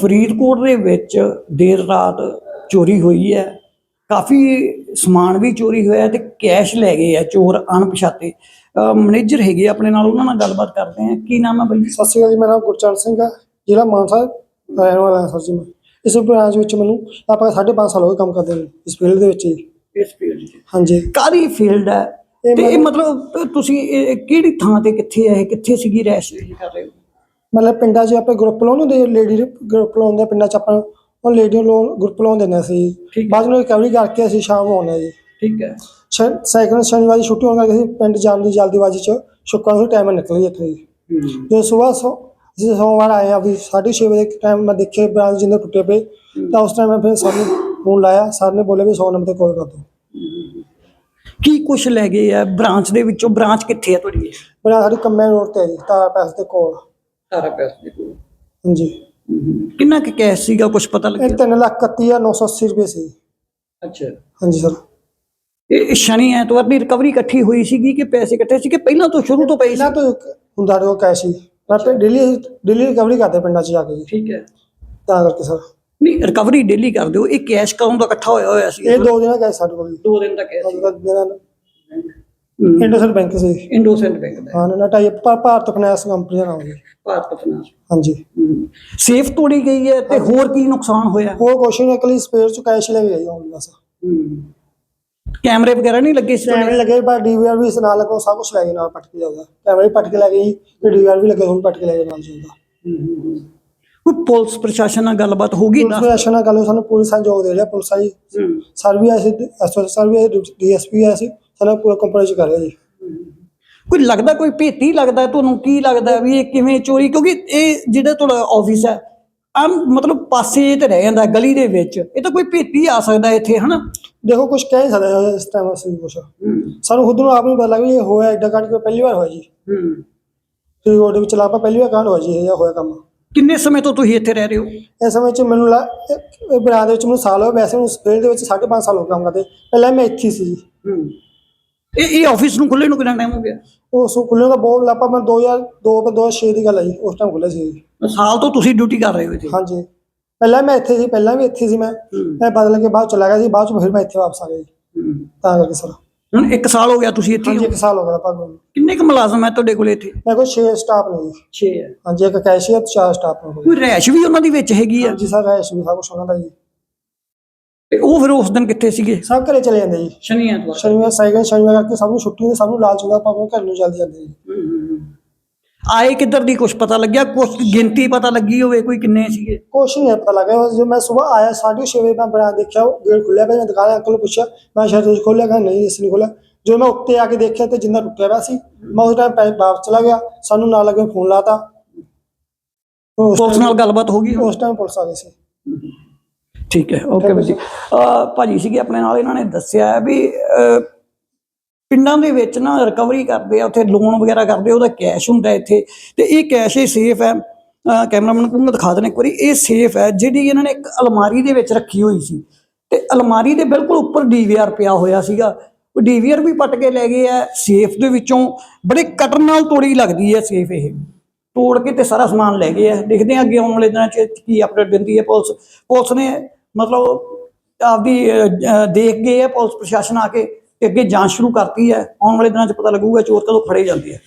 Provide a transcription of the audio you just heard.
ਫਰੀਦਕੋਟ ਦੇ ਵਿੱਚ ਦੇਰ ਰਾਤ ਚੋਰੀ ਹੋਈ ਹੈ। ਕਾਫੀ ਸਮਾਨ ਵੀ ਚੋਰੀ ਹੋਇਆ ਤੇ ਕੈਸ਼ ਲੈ ਗਏ ਆ ਚੋਰ ਅਣਪਛਾਤੇ। ਮੈਨੇਜਰ ਹੈਗੇ ਆ ਆਪਣੇ ਨਾਲ ਉਹਨਾਂ ਨਾਲ ਗੱਲਬਾਤ ਕਰਦੇ ਆ ਕੀ ਨਾਮ ਹੈ ਬਾਈ? ਸਤਿ ਸ਼੍ਰੀ ਅਕਾਲ ਜੀ ਮੇਰਾ ਨਾਮ ਗੁਰਚਰਨ ਸਿੰਘ ਹੈ ਜ਼ਿਲ੍ਹਾ ਮਾਨਸਾ ਰਹਿਣ ਵਾਲਾ ਹਾਂ ਸਰ ਜੀ ਮੈਂ। ਇਸ ਬ੍ਰਾਂਚ ਵਿੱਚ ਮੈਨੂੰ ਆਪਾਂ 5.5 ਸਾਲ ਹੋ ਗਏ ਕੰਮ ਕਰਦੇ ਨੂੰ ਇਸ ਫੀਲਡ ਦੇ ਵਿੱਚ ਜੀ ਇਸ ਫੀਲਡ 'ਚ ਹਾਂਜੀ। ਕਾਦੀ ਫੀਲਡ ਹੈ ਤੇ ਇਹ ਮਤਲਬ ਤੁਸੀਂ ਕਿਹੜੀ ਥਾਂ ਤੇ ਕਿੱਥੇ ਹੈ ਕਿੱਥੇ ਸੀਗੀ ਰੈਸ਼ ਜਿਹੜੀ ਕਰ ਰਹੇ ਹੋ? ਮਤਲਬ ਪਿੰਡਾਂ 'ਚ ਆਪਣੇ ਗਰੁੱਪ ਲਾਉਣ ਹੁੰਦੇ ਲੇਡੀ ਗਰੁੱਪ ਲਾਉਂਦੇ ਪਿੰਡਾਂ 'ਚ ਆਪਾਂ ਉਹ ਲੇਡੀ ਨੂੰ ਗਰੁੱਪ ਲਾਉਣ ਦਿੰਦੇ ਸੀ। ਬਾਅਦ ਨੂੰ ਰਿਕਵਰੀ ਕਰਕੇ ਅਸੀਂ ਸ਼ਾਮ ਨੂੰ ਆਉਂਦੇ ਜੀ। ਠੀਕ ਹੈ। ਸ਼- ਸਾਈਕਲ ਸ਼ਨੀਵਾਰ ਦੀ ਛੁੱਟੀ ਹੋਣ ਕਰਕੇ ਅਸੀਂ ਪਿੰਡ ਜਾਣ ਦੀ ਜਲਦੀਬਾਜ਼ੀ 'ਚ ਸ਼ੁਕਰ ਨੂੰ ਟਾਈਮ ਨਿਕਲ ਇੱਥੇ। ਜੀ ਜਦੋਂ ਸਵੇਰ ਸੋ ਅਸੀਂ ਸੋਮਵਾਰ ਆਏ ਆ ਵੀ 6:30 ਵਜੇ ਟਾਈਮ ਮੈਂ ਦੇਖੇ ਬ੍ਰਾਂਚ ਜਿੰਦੇ ਟੁੱਟੇ ਪਏ ਤਾਂ ਉਸ ਟਾਈਮ ਮੈਂ ਫਿਰ ਸਰ ਨੂੰ ਫੋਨ ਲਾਇਆ। ਸਰ ਨੇ ਬੋਲੇ ਵੀ 100 ਨੰਬਰ ਤੇ ਕਾਲ ਕਰ ਦਿਓ ਕੀ ਕੁਛ ਲੈ ਗਏ ਆ? ਬ੍ਰਾਂਚ ਦੇ ਵਿੱਚੋਂ ਬ੍ਰਾਂਚ ਕਿੱਥੇ ਹੈ ਤੁਹਾਡੀ? ਬਣਾ ਸਾਡੀ ਕੰਮੇ ਰੋਡ ਤੇ ਆ ਜੀ ਤਾਰਾ ਪੈਸ ਦੇ ਕੋਲ। ਸਾਰਾ ਪੈਸੇ ਦੇ ਕੋਲ ਹਾਂਜੀ। ਕਿੰਨਾ ਕੁ ਕੈਸ਼ ਸੀਗਾ ਕੁਛ ਪਤਾ ਇਹ ਲੱਗਿਆ 3 ਲੱਖ ਇਕੱਤੀ ਹਜ਼ਾਰ ਨੌ ਸੌ ਅੱਸੀ ਰੁਪਏ ਸੀ। ਅੱਛਾ। ਹਾਂਜੀ ਸਰ। ਇਹ ਸ਼ਨੀ ਐਤਵਾਰ ਦੀ ਰਿਕਵਰੀ ਇਕੱਠੀ ਹੋਈ ਸੀਗੀ ਕਿ ਪੈਸੇ ਇਕੱਠੇ ਸੀ ਕਿ ਪਹਿਲਾਂ ਤੋਂ ਸ਼ੁਰੂ ਤੋਂ ਪਏ ਸੀ। ਇਹਨਾਂ ਤੋਂ ਇੱਕ ਹੁੰਦਾ ਰਿਹਾ ਕੈਸ਼ ਹੀ। ਮੈਂ ਡੇਲੀ ਡੇਲੀ ਰਿਕਵਰੀ ਕਰਦੇ ਪਿੰਡਾਂ 'ਚ ਜਾ ਕੇ ਜੀ। ਠੀਕ ਹੈ। ਤਾਂ ਕਰਕੇ ਸਰ। ਨਹੀਂ ਰਿਕਵਰੀ ਡੇਲੀ ਕਰਦੇ ਹੋ। ਇਹ ਕੈਸ਼ ਕਦੋਂ ਦਾ ਇਕੱਠਾ ਹੋਇਆ ਹੋਇਆ ਸੀ? ਇਹ ਦੋ ਦਿਨਾਂ ਕੈਸ਼ ਸਾਡੇ ਕੋਲ ਜੀ। ਦੋ ਦਿਨ ਦਾ ਕੈਸ਼ ਇੰਡਸਲ ਬੈਂਕ ਸੀ। ਇੰਡੋਸੈਂਟ ਬੈਂਕ ਦਾ। ਹਾਂ ਨਾ ਟਾਈ ਭਾਰਤ ਫਾਈਨੈਂਸ ਕੰਪਨੀ ਦਾ ਨਾਮ ਜੀ ਭਾਰਤ ਫਾਈਨਾਂਸ ਹਾਂਜੀ। ਸੇਫ ਤੋੜੀ ਗਈ ਹੈ ਤੇ ਹੋਰ ਕੀ ਨੁਕਸਾਨ ਹੋਇਆ? ਉਹ ਕੁਐਸਚਨ ਇਕੱਲੀ ਸਪੇਅਰ 'ਚ ਕੈਸ਼ ਲੈ ਕੇ ਆਈ ਹਾਂ ਬਸ। ਕੈਮਰੇ ਵਗੈਰਾ ਨਹੀਂ ਲੱਗੇ ਸੀ ਤੁਹਾਡੇ? ਕੈਮਰੇ ਲੱਗੇ ਪਰ ਡੀਵੀਆਰ ਵੀ ਇਸ ਨਾਲ ਲੱਗੋ ਸਭ ਕੁਝ ਲੈ ਗਏ ਨਾਲ ਪਟ ਕੇ ਜਾਂਦਾ ਕੈਮਰੇ ਵੀ ਪਟ ਕੇ ਲੈ ਜੀ ਤੇ ਡੀਵੀਆਰ ਵੀ ਲੱਗੇ ਹੁਣ ਪਟ ਕੇ ਲੈ ਗਏ ਨਾਲ ਚੱਲਦਾ ਕੋਈ ਪੁਲਿਸ ਪ੍ਰਸ਼ਾਸਨ ਨਾਲ ਗੱਲਬਾਤ ਹੋ ਗਈ ਪੁਲਿਸ ਪ੍ਰਸ਼ਾਸਨ ਨਾਲ ਗੱਲ ਸਾਨੂੰ ਪੂਰੀ ਸੰਜੋਗ ਦੇ ਰਿਹਾ। ਪੁਲਿਸ ਆਈ ਸਰ ਵੀ ਆਏ ਸੀ ਐਸਓ ਸਰ ਵੀ ਆਏ ਡੀਐਸਪੀ ਆਏ ਸੀ। ਸਾਨੂੰ ਪੂਰਾ ਕੰਪਨੀ ਚ ਕਰ ਰਿਹਾ ਜੀ। ਕੋਈ ਲੱਗਦਾ ਕੋਈ ਭੇਤੀ ਲੱਗਦਾ ਤੁਹਾਨੂੰ? ਕੀ ਲੱਗਦਾ ਵੀ ਇਹ ਕਿਵੇਂ ਚੋਰੀ? ਕਿਉਂਕਿ ਇਹ ਜਿਹੜਾ ਤੁਹਾਡਾ ਆਫਿਸ ਹੈ ਆ ਮਤਲਬ ਪਾਸੇ ਤੇ ਰਹਿ ਜਾਂਦਾ ਗਲੀ ਦੇ ਵਿੱਚ। ਇਹ ਤਾਂ ਕੋਈ ਭੇਤੀ ਆ ਸਕਦਾ ਇੱਥੇ ਹਨਾ? ਦੇਖੋ ਕੁਝ ਕਹਿ ਨਹੀਂ ਸਕਦੇ ਇਸ ਟਾਈਮ ਅਸੀਂ ਕੁਝ ਸਾਨੂੰ ਖੁਦ ਨੂੰ ਆਪ ਨੂੰ ਪਤਾ ਲੱਗ ਵੀ ਇਹ ਹੋਇਆ ਐਡਾ ਕਾਂਡ ਕਿ ਪਹਿਲੀ ਵਾਰ ਹੋਇਆ ਜੀ। ਤੇ ਉਹਦੇ ਵਿੱਚ ਲਾਪਾ ਪਹਿਲੀ ਵਾਰ ਕਾਂਡ ਹੋਇਆ ਜੀ ਇਹ ਹੋਇਆ ਕੰਮ। ਕਿੰਨੇ ਸਮੇਂ ਤੋਂ ਤੁਸੀਂ ਇੱਥੇ ਰਹਿ ਰਹੇ ਹੋ? ਇਸ ਸਮੇਂ ਚ ਮੈਨੂੰ ਲਾ- ਇਹ ਬਣਾ ਦੇ ਵਿੱਚ ਮੈਨੂੰ ਸਾਲ ਹੋਇਆ ਵੈਸੇ ਮੈਨੂੰ ਫੀਲਡ ਦੇ ਵਿੱਚ 5.5 ਸਾਲ ਹੋ ਗਏ ਕੰਮ ਕਰਦੇ। ਪਹਿਲਾਂ ਮੈਂ ਇੱਥੇ ਹੀ ਸੀ ਜੀ। ਇਹ ਇਹ ਆਫਿਸ ਨੂੰ ਖੁੱਲੇ ਨੂੰ ਕਿੰਨਾ ਟਾਈਮ ਹੋ ਗਿਆ? ਉਹ ਸੋ ਖੁੱਲ੍ਹਣ ਦਾ ਬਹੁਤ ਲਾਪਾ ਮੈਂ 2002 2006 ਦੀ ਗੱਲ ਜੀ ਉਸ ਟਾਈਮ ਖੁੱਲ੍ਹਿਆ ਸੀ। ਸਾਲ ਤੋਂ ਤੁਸੀਂ ਡਿਊਟੀ ਕਰ ਰਹੇ ਹੋ ਇੱਥੇ? ਹਾਂਜੀ। ਪਹਿਲਾਂ ਮੈਂ ਇੱਥੇ ਸੀ ਪਹਿਲਾਂ ਵੀ ਇੱਥੇ ਸੀ ਮੈਂ। ਮੈਂ ਬਦਲ ਕੇ ਬਾਅਦ ਚਲਾ ਗਿਆ ਸੀ ਬਾਅਦ ਚ ਫਿਰ ਮੈਂ ਇੱਥੇ ਵਾਪਸ ਆ ਗਿਆ ਜੀ। ਤਾਂ ਕਰਕੇ ਸਰ। ਹੁਣ 1 ਸਾਲ ਹੋ ਗਿਆ ਤੁਸੀਂ ਇੱਥੇ ਹਾਂਜੀ ਹੋ। ਇੱਕ ਸਾਲ ਹੋ ਗਿਆ ਭਾਗੋ ਕਿੰਨੇ ਕੁ ਮੁਲਾਜ਼ਮ ਹੈ ਤੁਹਾਡੇ ਕੋਲ ਇੱਥੇ? ਮੇਰੇ ਕੋਲ 6 ਸਟਾਫ ਨੇ ਜੀ। 6 ਹੈ। ਹਾਂਜੀ ਇੱਕ ਕੈਸ਼ੀਅਰ ਤੇ ਚਾਰ ਸਟਾਫ ਨੇ ਕੋਈ ਰੈਸ਼ ਵੀ ਉਹਨਾਂ ਦੀ ਵਿੱਚ ਹੈਗੀ ਆ? ਹਾਂਜੀ ਸਰ ਰੈਸ਼ ਵੀ ਸਭ ਕੁਛ ਉਹਨਾਂ ਦਾ ਜੀ। ਤੇ ਉਹ ਫਿਰ ਉਸ ਦਿਨ ਕਿੱਥੇ ਸੀਗੇ? ਸਭ ਘਰੇ ਚਲੇ ਜਾਂਦੇ ਜੀ। ਸ਼ਨੀ ਐਤਵਾਰ। ਸ਼ਨੀਵਾਰ ਸਾਈਕਲ ਸ਼ਨੀਵਾਰ ਕਰਕੇ ਸਭ ਨੂੰ ਛੁੱਟੀ ਹੁੰਦੀ ਸਭ ਨੂੰ ਲਾਲਚ ਹੁੰਦਾ ਆਪਣੇ ਘਰ ਨੂੰ ਜਲਦੀ ਜਾਂਦੇ ਜੀ। ਆਏ ਕਿੱਧਰ ਦੀ ਕੁਝ ਪਤਾ ਲੱਗਿਆ? ਕੁਝ ਗਿਣਤੀ ਪਤਾ ਲੱਗੀ ਹੋਵੇ ਕੋਈ ਕਿੰਨੇ ਸੀਗੇ? ਕੁਛ ਨਹੀਂ ਪਤਾ ਲੱਗਾ। ਜਦੋਂ ਮੈਂ ਸਵੇਰ ਆਇਆ 6:30 ਵਜੇ ਮੈਂ ਬਣਾ ਦੇਖਿਆ ਉਹ ਗੇਟ ਖੁੱਲਿਆ ਪਿਆ ਮੈਂ ਦੁਕਾਨ ਅੰਕਲ ਨੂੰ ਪੁੱਛਿਆ ਮੈਂ ਸ਼ਾਇਦ ਤੁਸੀਂ ਖੋਲਿਆ ਕਹਿੰਦਾ ਨਹੀਂ ਇਸ ਨਹੀਂ ਖੋਲਿਆ ਜਦੋਂ ਮੈਂ ਉੱਤੇ ਆ ਕੇ ਦੇਖਿਆ ਤੇ ਜਿੰਦਾ ਟੁੱਟਿਆ ਪਿਆ ਸੀ ਮੈਂ ਉਸ ਟਾਈਮ ਪੈਸੇ ਵਾਪਸ ਚਲਾ ਗਿਆ। ਸਾਨੂੰ ਨਾਲ ਲੱਗੇ ਫੋਨ ਲਾਤਾ। ਉਸ ਪੁਲਿਸ ਨਾਲ ਗੱਲਬਾਤ ਹੋ ਗਈ ਉਸ ਟਾਈਮ ਪੁਲਿਸ ਆ ਗਈ ਸੀ। ਠੀਕ ਹੈ ਓਕੇ ਬਾਈ ਜੀ। ਅਹ ਭਾਜੀ ਸੀਗੇ ਆਪਣੇ ਨਾਲ ਇਹਨਾਂ ਨੇ ਦੱਸਿਆ ਹੈ ਵੀ ਅਹ, ਪਿੰਡਾਂ ਦੇ ਵਿੱਚ ਨਾ ਰਿਕਵਰੀ ਕਰਦੇ ਆ ਉੱਥੇ ਲੋਨ ਵਗੈਰਾ ਕਰਦੇ ਆ, ਉਹਦਾ ਕੈਸ਼ ਹੁੰਦਾ ਇੱਥੇ। ਤੇ ਇਹ ਕੈਸ਼ ਇਹ ਸੇਫ ਹੈ। ਅਹ, ਕੈਮਰਾਮੈਨ ਨੂੰ ਦਿਖਾ ਦੇਣਾ ਇੱਕ ਵਾਰੀ। ਇਹ ਸੇਫ ਹੈ ਜਿਹੜੀ ਇਹਨਾਂ ਨੇ ਇੱਕ ਅਲਮਾਰੀ ਦੇ ਵਿੱਚ ਰੱਖੀ ਹੋਈ ਸੀ। ਤੇ ਅਲਮਾਰੀ ਦੇ ਬਿਲਕੁਲ ਉੱਪਰ ਡੀਵੀਆਰ ਪਿਆ ਹੋਇਆ ਸੀਗਾ। ਉਹ ਡੀਵੀਆਰ ਵੀ ਪੱਟ ਕੇ ਲੈ ਗਏ ਆ ਸੇਫ ਦੇ ਵਿੱਚੋਂ। ਬੜੇ ਕਟਰ ਨਾਲ ਤੋੜੀ ਲੱਗਦੀ ਹੈ ਸੇਫ ਇਹ। ਤੋੜ ਕੇ ਤੇ ਸਾਰਾ ਸਮਾਨ ਲੈ ਗਏ ਆ। ਦੇਖਦੇ ਆ ਅੱਗੇ ਆਉਣ ਵਾਲੇ ਦਿਨਾਂ ਚ ਕੀ ਅਪਡੇਟ ਦਿੰਦੀ ਹੈ ਪੁਲਿਸ। ਪੁਲਿਸ ਨੇ ਮਤਲਬ ਆਪਦੀ ਅਹ, ਦੇਖ ਗਏ ਆ ਪੁਲਿਸ ਪ੍ਰਸ਼ਾਸਨ ਆ ਕੇ ਤੇ ਅੱਗੇ ਜਾਂਚ ਸ਼ੁਰੂ ਕਰਤੀ ਹੈ। ਆਉਣ ਵਾਲੇ ਦਿਨਾਂ ਚ ਪਤਾ ਲੱਗੂਗਾ ਚੋਰ ਕਦੋਂ ਫੜੇ ਜਾਂਦੇ ਆ।